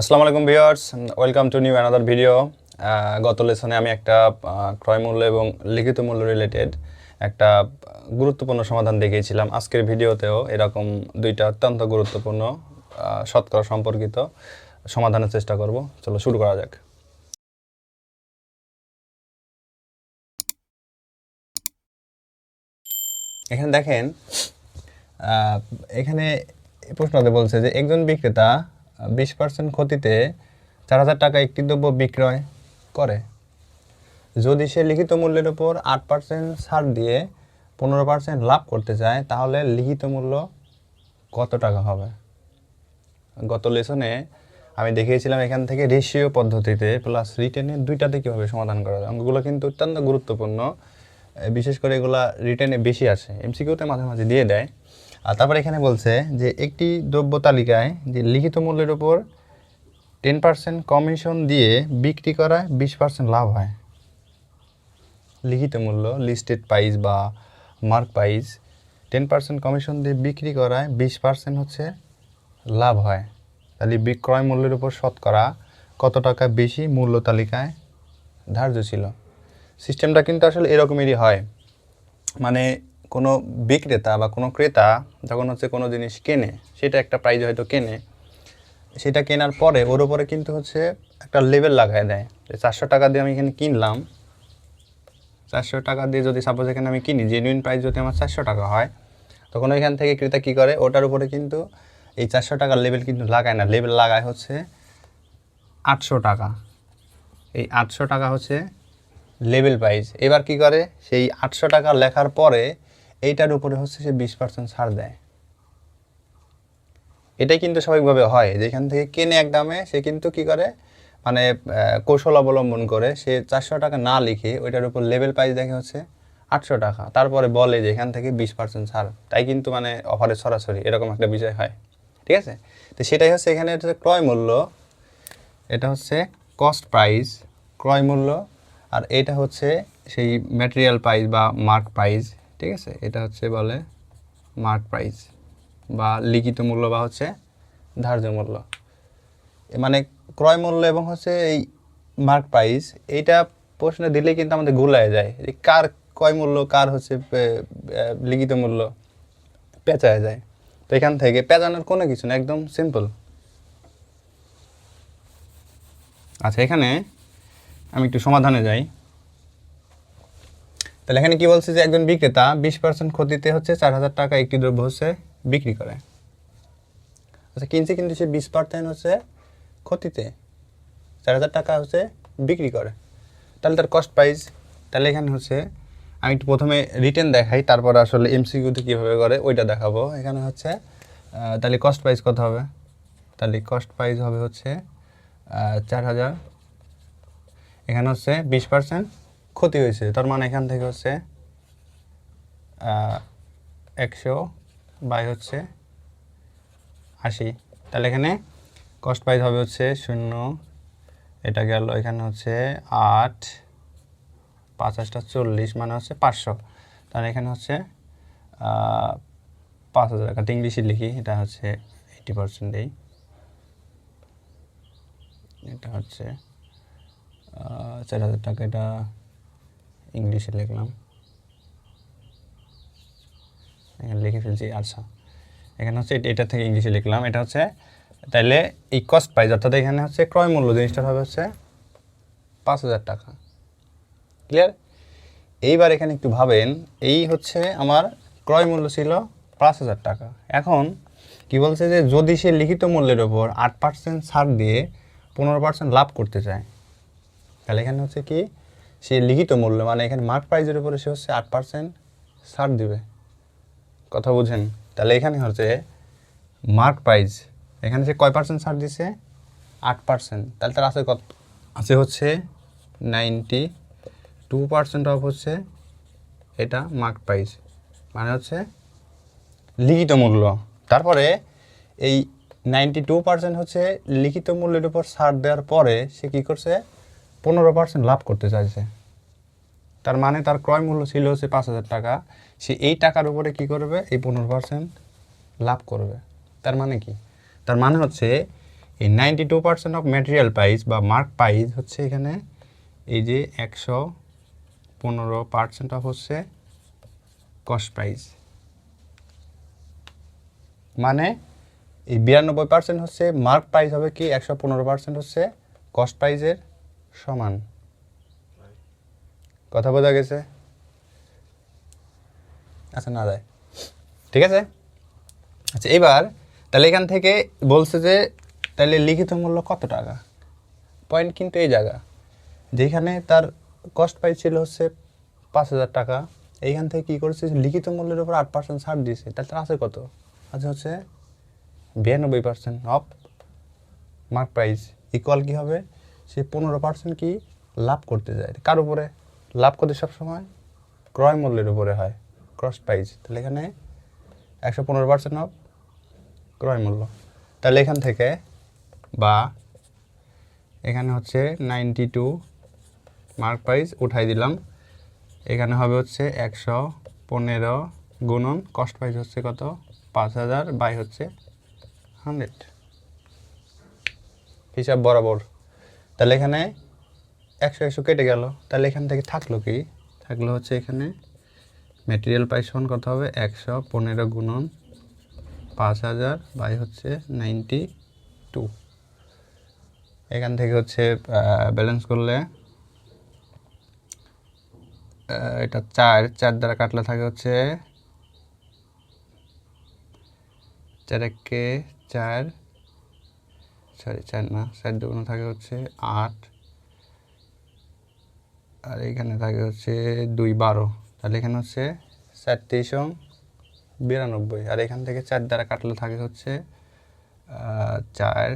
আসসালামু আলাইকুম viewers welcome to new another video গত লেসনে আমি একটা ক্রয় মূল্য এবং লিখিত মূল্য রিলেটেড একটা গুরুত্বপূর্ণ সমাধান দেখিয়েছিলাম। আজকের ভিডিওতেও এরকম দুইটা অত্যন্ত গুরুত্বপূর্ণ শতকরা সম্পর্কিত সমাধানের চেষ্টা করব। চলো শুরু করা যাক। এখানে দেখেন এখানে প্রশ্নতে বলছে যে, একজন বিক্রেতা বিশ পার্সেন্ট ক্ষতিতে চার হাজার টাকা একটি দ্রব্য বিক্রয় করে। যদি সে লিখিত মূল্যের উপর আট পার্সেন্ট ছাড় দিয়ে পনেরো পার্সেন্ট লাভ করতে চায়, তাহলে লিখিত মূল্য কত টাকা হবে? গত লেসনে আমি দেখিয়েছিলাম এখান থেকে রেশিও পদ্ধতিতে প্লাস রিটেনে দুইটাতে কীভাবে সমাধান করা যায়। অঙ্কগুলো কিন্তু অত্যন্ত গুরুত্বপূর্ণ। বিশেষ করে এগুলা রিটেনে বেশি আসে এমসিকিউতে মাঝে মাঝে দিয়ে দেয়। আর তারপর এখানে বলছে যে একটি দ্রব্য তালিকায় যে লিখিত মূল্যের উপর টেন পার্সেন্ট কমিশন দিয়ে বিক্রি করায় বিশ পার্সেন্ট লাভ হয়। লিখিত মূল্য লিস্টেড প্রাইস বা mark price ten percent commission দিয়ে বিক্রি করায় বিশ পার্সেন্ট হচ্ছে লাভ হয়। তাহলে বিক্রয় মূল্যের উপর শতকরা কত টাকা বেশি মূল্য তালিকায় ধার্য ছিল? সিস্টেমটা কিন্তু আসলে এরকমেরই হয়। মানে কোনো বিক্রেতা বা কোনো ক্রেতা যখন হচ্ছে কোনো জিনিস কেনে, সেটা একটা প্রাইজ হয়তো কেনে, সেটা কেনার পরে ওর উপরে কিন্তু হচ্ছে একটা লেভেল লাগায় দেয় যে চারশো টাকা দিয়ে আমি এখানে কিনলাম, চারশো টাকা দিয়ে যদি সাপোজ এখানে আমি কিনি জেনুইন প্রাইস যদি আমার চারশো টাকা হয়, তখন ওইখান থেকে ক্রেতা কী করে? ওটার উপরে কিন্তু এই চারশো টাকার লেভেল কিন্তু লাগায় না। লেভেল লাগায় হচ্ছে আটশো টাকা। এই আটশো টাকা হচ্ছে লেভেল প্রাইস এবার কি করে? সেই আটশো টাকা লেখার পরে এইটার উপরে হচ্ছে সে বিশ পার্সেন্ট ছাড় দেয়। এটাই কিন্তু স্বাভাবিকভাবে হয় যেখান থেকে কেনে এক দামে সে কিন্তু কি করে? মানে কৌশল অবলম্বন করে সে চারশো টাকা না লিখে ওইটার উপর লেভেল প্রাইস দেখে হচ্ছে আটশো টাকা। তারপরে বলে যে এখান থেকে বিশ পার্সেন্ট ছাড়। তাই কিন্তু মানে অফারে সরাসরি এরকম একটা বিষয় হয়। ঠিক আছে? তো সেটাই হচ্ছে এখানে হচ্ছে ক্রয় মূল্য, এটা হচ্ছে কস্ট প্রাইস ক্রয় মূল্য, আর এটা হচ্ছে সেই ম্যাটেরিয়াল প্রাইস বা মার্ক প্রাইস ঠিক আছে? এটা হচ্ছে বলে মার্ক প্রাইস বা লিখিত মূল্য বা হচ্ছে ধার্য মূল্য। মানে ক্রয় মূল্য এবং হচ্ছে এই মার্ক প্রাইস এইটা প্রশ্ন দিলে কিন্তু আমাদের গুলায় যায়। যে কার ক্রয় মূল্য, কার হচ্ছে লিখিত মূল্য পেঁচায় যায়। তো এখান থেকে পেঁচানোর কোনো কিছু না, একদম সিম্পল আচ্ছা এখানে আমি একটু সমাধানে যাই। তাহলে এখানে কি বলছে যে একজন বিক্রেতা বিশ পার্সেন্ট ক্ষতিতে হচ্ছে চার হাজার টাকা একটি দ্রব্য হচ্ছে বিক্রি করে। আচ্ছা কিনছে কিন্তু সে বিশ পার্সেন্ট হচ্ছে ক্ষতিতে, চার হাজার টাকা হচ্ছে বিক্রি করে। তাহলে তার কস্ট প্রাইস তাহলে এখানে হচ্ছে আমি একটু প্রথমে রিটার্ন দেখাই, তারপর আসলে এমসিকিউতে কীভাবে করে ওইটা দেখাবো। এখানে হচ্ছে তাহলে কস্ট প্রাইস কত হবে? তাহলে কস্ট প্রাইস হবে হচ্ছে চার হাজার। এখানে হচ্ছে বিশ পার্সেন্ট ক্ষতি হয়েছে। তার মানে এখান থেকে হচ্ছে একশো বাই হচ্ছে আশি। তাহলে এখানে কস্ট প্রাইস হবে হচ্ছে শূন্য। এটা গেল এখানে হচ্ছে আট, পাঁচাশটা চল্লিশ মানে হচ্ছে পাঁচশো। তাহলে এখানে হচ্ছে পাঁচ হাজার টাকা। ইংলিশে লিখি, এটা হচ্ছে এইটি পার্সেন্ট এই। এটা হচ্ছে চার হাজার টাকা, এটা ইংলিশে লিখলাম। এখানে লিখে ফেলছি আচ্ছা। এখানে হচ্ছে এটা- থেকে ইংলিশে লিখলাম। এটা হচ্ছে, তাইলে এই কস্ট প্রাইস অর্থাৎ এখানে হচ্ছে ক্রয় মূল্য জিনিসটার হবে হচ্ছে পাঁচ হাজার টাকা। ক্লিয়ার এইবার এখানে একটু ভাবেন, এই হচ্ছে আমার ক্রয় মূল্য ছিল পাঁচ হাজার টাকা। এখন কি বলছে যে, যদি সে লিখিত মূল্যের ওপর আট পার্সেন্ট ছাড় দিয়ে পনেরো পার্সেন্ট লাভ করতে চায়, তাহলে এখানে হচ্ছে কি সে লিখিত মূল্য মানে এখানে মার্ক প্রাইজের উপরে সে হচ্ছে আট পার্সেন্ট ছাড় দিবে। কথা বুঝেন? তাহলে এখানে হচ্ছে মার্ক প্রাইস এখানে সে কয় পার্সেন্ট ছাড় দিছে? আট পার্সেন্ট তাহলে তার আছে কত? আছে হচ্ছে নাইনটি টু পার্সেন্ট অফ হচ্ছে এটা মার্ক প্রাইস মানে হচ্ছে লিখিত মূল্য। তারপরে এই নাইনটি টু পার্সেন্ট হচ্ছে লিখিত মূল্যের উপর ছাড় দেওয়ার পরে সে কী করছে? পনেরো পার্সেন্ট লাভ করতে চাইছে। তার মানে তার ক্রয় মূল্য ছিল হচ্ছে পাঁচ হাজার টাকা। সে এই টাকার উপরে কি করবে? এই পনেরো পার্সেন্ট লাভ করবে। তার মানে কি? তার মানে হচ্ছে এই ninety two percent of material price বা মার্ক প্রাইস হচ্ছে এখানে এই যে একশো পনেরো পার্সেন্ট অফ হচ্ছে কস্ট প্রাইস। মানে এই বিরানব্বই পার্সেন্ট হচ্ছে মার্ক প্রাইস হবে কি? একশো পনেরো পার্সেন্ট হচ্ছে কস্ট প্রাইসের। সমান। কথা বোঝা গেছে? আচ্ছা না যায়। ঠিক আছে? আচ্ছা এবার তাহলে এখান থেকে বলছে যে, তাহলে লিখিত মূল্য কত টাকা? পয়েন্ট কিন্তু এই জায়গা, যেখানে তার কস্ট প্রাইস ছিল হচ্ছে পাঁচ হাজার টাকা। এইখান থেকে কী করেছে? লিখিত মূল্যের উপর আট পার্সেন্ট ছাড় দিয়েছে। তাহলে তার আছে কত? আছে হচ্ছে বিরানব্বই percent of mark price equal কী হবে? সে পনেরো পার্সেন্ট কি লাভ করতে যায়। কার উপরে? লাভ করতে সবসময় ক্রয় মূল্যের উপরে হয় ক্রস প্রাইস তাহলে এখানে একশো পনেরো পার্সেন্ট অফ ক্রয় মূল্য। তাহলে এখান থেকে বা এখানে হচ্ছে নাইনটি টু মার্ক প্রাইস উঠাই দিলাম। এখানে হবে হচ্ছে একশো পনেরো গুণন কস্ট প্রাইস হচ্ছে কত? পাঁচ হাজার বাই হচ্ছে হান্ড্রেড। হিসাব বরাবর। তাহলে এখানে একশো একশো কেটে গেল। তাহলে এখান থেকে থাকল কি? থাকল হচ্ছে এখানে ম্যাটেরিয়াল প্রাইস সমান কত হবে একশো পনেরো গুণন পাঁচ হাজার বাই হচ্ছে নাইনটি টু এখান থেকে হচ্ছে ব্যালেন্স করলে এটা চার চার দ্বারা কাটলে থাকে হচ্ছে চার একে চার সরি চার না, চার দুগুণ থাকে হচ্ছে আট। আর এখানে থাকে হচ্ছে দুই বারো। তাহলে এখানে হচ্ছে চার তেইশো বিরানব্বই। আর এখান থেকে চার দ্বারা কাটলে থাকে হচ্ছে চার।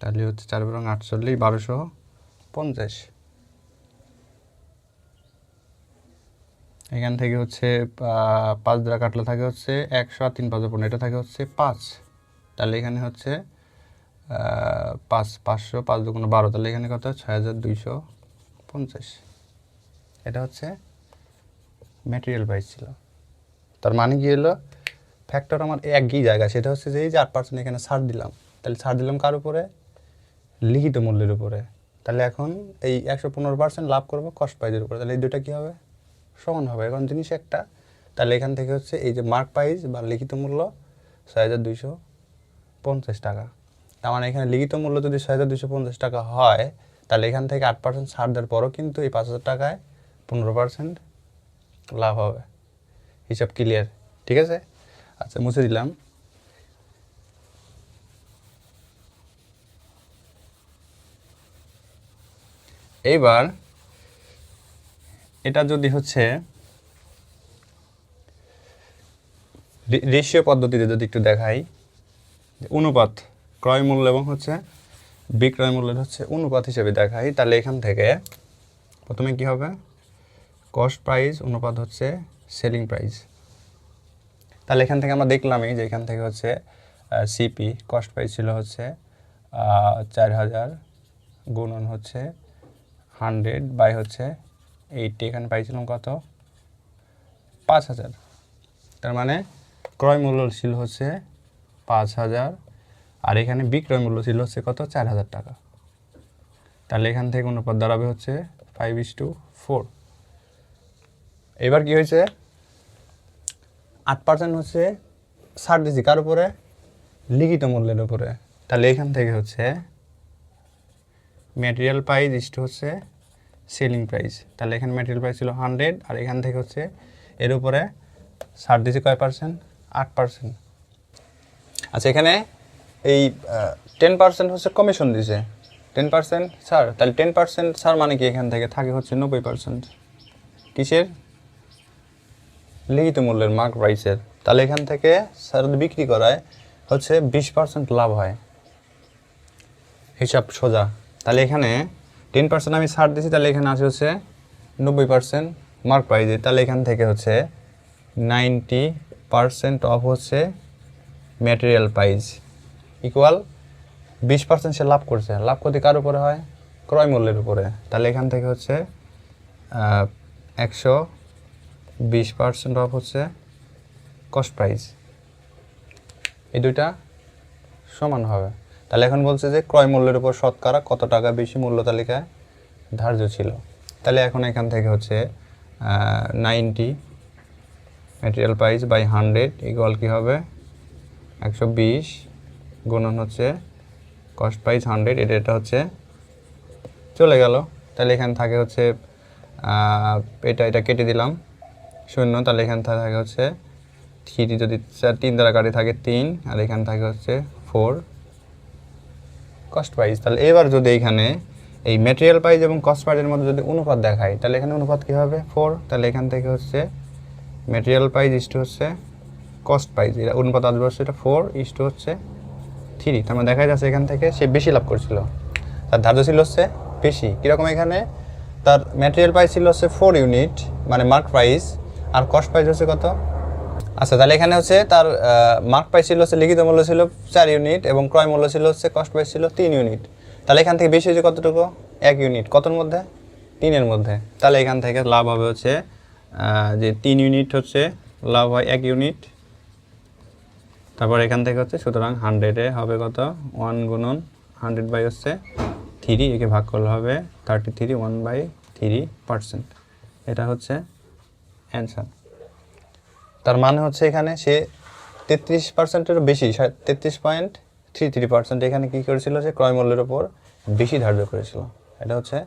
তাহলে হচ্ছে চার বরং আটচল্লিশ, বারোশো পঞ্চাশ। এখান থেকে হচ্ছে পাঁচ দ্বারা কাটলে থাকে হচ্ছে একশো আর তিন পাঁচ পনেরো। এটা থাকে হচ্ছে পাঁচ। তাহলে এখানে হচ্ছে পাঁচ, পাঁচশো পাঁচ দুগুণ বারো, তাহলে এখানে কত? ছয় হাজার দুইশো পঞ্চাশ। এটা হচ্ছে ম্যাটেরিয়াল প্রাইস ছিল। তার মানে কি হলো? ফ্যাক্টর আমার একই জায়গা, সেটা হচ্ছে যে এই যে আট পার্সেন্ট এখানে ছাড় দিলাম, তাহলে ছাড় দিলাম কার উপরে? লিখিত মূল্যের উপরে। তাহলে এখন এই একশো পনেরো পার্সেন্ট লাভ করব কস্ট প্রাইজের উপরে, তাহলে এই দুটা কী হবে? সমান হবে। এখন জিনিস একটা, তাহলে এখান থেকে হচ্ছে এই যে মার্ক প্রাইস বা লিখিত মূল্য ছয় হাজার দুইশো পঞ্চাশ টাকা। তার মানে এখানে লিখিত মূল্য যদি ছয় হাজার দুশো পঞ্চাশ টাকা হয়, তাহলে এখান থেকে আট পার্সেন্ট ছাড় দেওয়ার পরও কিন্তু এই পাঁচ হাজার টাকায় পনেরো পার্সেন্ট লাভ হবে। হিসাব ক্লিয়ার ঠিক আছে? আচ্ছা মুছে দিলাম। এইবার এটা যদি হচ্ছে রেশিও পদ্ধতিতে যদি একটু দেখাই। অনুপাত ক্রয় মূল্য এবং হচ্ছে বিক্রয় মূল্যের হচ্ছে অনুপাত হিসেবে দেখাই, তাহলে এখান থেকে প্রথমে কি হবে? কস্ট প্রাইস, অনুপাত হচ্ছে সেলিং প্রাইস। তাহলে এখান থেকে আমরা দেখলামই যে এখান থেকে হচ্ছে সিপি কস্ট প্রাইস ছিল হচ্ছে চার হাজার গুণন হচ্ছে হান্ড্রেড বাই হচ্ছে এইটটি। এখানে পাইছিলাম কত? পাঁচ হাজার। তার মানে ক্রয় মূল্য ছিল হচ্ছে পাঁচ হাজার। আর এখানে বিক্রয় মূল্য ছিল হচ্ছে কত? চার হাজার টাকা। তাহলে এখান থেকে অনুপাত দাঁড়াবে হচ্ছে ফাইভ ইস টু ফোর এবার কি হয়েছে? আট পার্সেন্ট হচ্ছে ছাড় দিচ্ছি কার উপরে? লিখিত মূল্যের উপরে। তাহলে এখান থেকে হচ্ছে ম্যাটেরিয়াল প্রাইস ইস্ট হচ্ছে সেলিং প্রাইস তাহলে এখানে ম্যাটেরিয়াল প্রাইস ছিল হান্ড্রেড আর এখান থেকে হচ্ছে এর উপরে ছাড় দিয়েছে কয় পার্সেন্ট আট পার্সেন্ট আচ্ছা এখানে এই টেন পার্সেন্ট হচ্ছে কমিশন দিছে। টেন পার্সেন্ট স্যার তাহলে টেন পার্সেন্ট স্যার মানে কি এখান থেকে থাকে হচ্ছে নব্বই পার্সেন্ট কিসের? লিখিত মূল্যের মার্ক প্রাইসের তাহলে এখান থেকে স্যার বিক্রি করায়, হচ্ছে বিশ পার্সেন্ট লাভ হয়। হিসাব সোজা। তাহলে এখানে টেন পার্সেন্ট আমি ছাড় দিয়েছি তাহলে এখানে আছে হচ্ছে নব্বই পার্সেন্ট মার্ক প্রাইজে তাহলে এখান থেকে হচ্ছে নাইনটি পার্সেন্ট অফ হচ্ছে ম্যাটেরিয়াল প্রাইস ইকুয়াল বিশ পার্সেন্ট সে লাভ করছে। লাভ করতে কার উপরে হয়? ক্রয় মূল্যের উপরে। তাহলে এখান থেকে হচ্ছে একশো বিশ পার্সেন্ট অফ হচ্ছে কস্ট প্রাইস এই দুইটা সমান হবে। তাহলে এখন বলছে যে ক্রয় মূল্যের উপর শতকরা কত টাকা বেশি মূল্য তালিকায় ধার্য ছিল? তাহলে এখন এখান থেকে হচ্ছে ninety material price by hundred equal কী হবে? একশো বিশ গুণন হচ্ছে কস্ট প্রাইস হান্ড্রেড এটা এটা হচ্ছে চলে গেল। তাহলে এখানে থাকে হচ্ছে এটা এটা কেটে দিলাম। শূন্য, তাহলে এখানে থাকে হচ্ছে থ্রি যদি তিন দ্বারা কাটে থাকে তিন, আর এখানে থাকে হচ্ছে ফোর কস্ট প্রাইস তাহলে এবার যদি এখানে এই ম্যাটেরিয়াল প্রাইস এবং কস্ট প্রাইসের মধ্যে যদি অনুপাত দেখাই, তাহলে এখানে অনুপাত কী হবে? ফোর তাহলে এখান থেকে হচ্ছে ম্যাটেরিয়াল প্রাইস ইস্টু হচ্ছে কস্ট প্রাইস এটা অনুপাত আসবে এটা ফোর ইস্টু হচ্ছে থ্রি তার মানে দেখা যাচ্ছে এখান থেকে সে বেশি লাভ করছিল। তার ধার্য ছিল হচ্ছে বেশি। কীরকম এখানে? তার ম্যাটেরিয়াল প্রাইস ছিল হচ্ছে ফোর ইউনিট মানে মার্ক প্রাইস আর কস্ট প্রাইস হচ্ছে কত? আচ্ছা তাহলে এখানে হচ্ছে তার মার্ক প্রাইস ছিল হচ্ছে লিখিত মূল্য ছিল চার ইউনিট এবং ক্রয় মূল্য ছিল হচ্ছে কস্ট প্রাইস ছিল তিন ইউনিট তাহলে এখান থেকে বেশি হচ্ছে কতটুকু? এক ইউনিট কতর মধ্যে? তিনের মধ্যে। তাহলে এখান থেকে লাভ হবে হচ্ছে যে তিন ইউনিট হচ্ছে, লাভ হয় এক ইউনিট তারপর এখান থেকে হচ্ছে সুতরাং হান্ড্রেডে হবে কত? ওয়ান গুণন হান্ড্রেড বাই হচ্ছে থ্রি একে ভাগ করলে হবে thirty three one by three percent এটা হচ্ছে অ্যান্সার তার মানে হচ্ছে এখানে সে তেত্রিশ পার্সেন্টের বেশি তেত্রিশ পয়েন্ট থ্রি থ্রি পার্সেন্ট এখানে কী করেছিল? সে ক্রয় মূল্যের ওপর বেশি ধার্য করেছিল। এটা হচ্ছে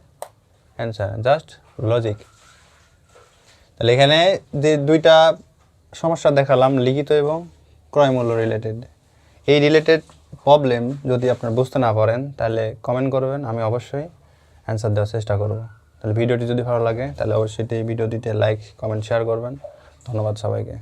অ্যান্সার জাস্ট লজিক তাহলে এখানে যে দুইটা সমস্যা দেখালাম, লিখিত এবং ক্রয় মূল্য রিলেটেড এই রিলেটেড প্রবলেম যদি আপনারা বুঝতে না পারেন, তাহলে কমেন্ট করবেন, আমি অবশ্যই অ্যান্সার দেওয়ার চেষ্টা করব। তাহলে ভিডিওটি যদি ভালো লাগে, তাহলে অবশ্যই এই ভিডিওটিতে লাইক কমেন্ট শেয়ার করবেন। ধন্যবাদ সবাইকে।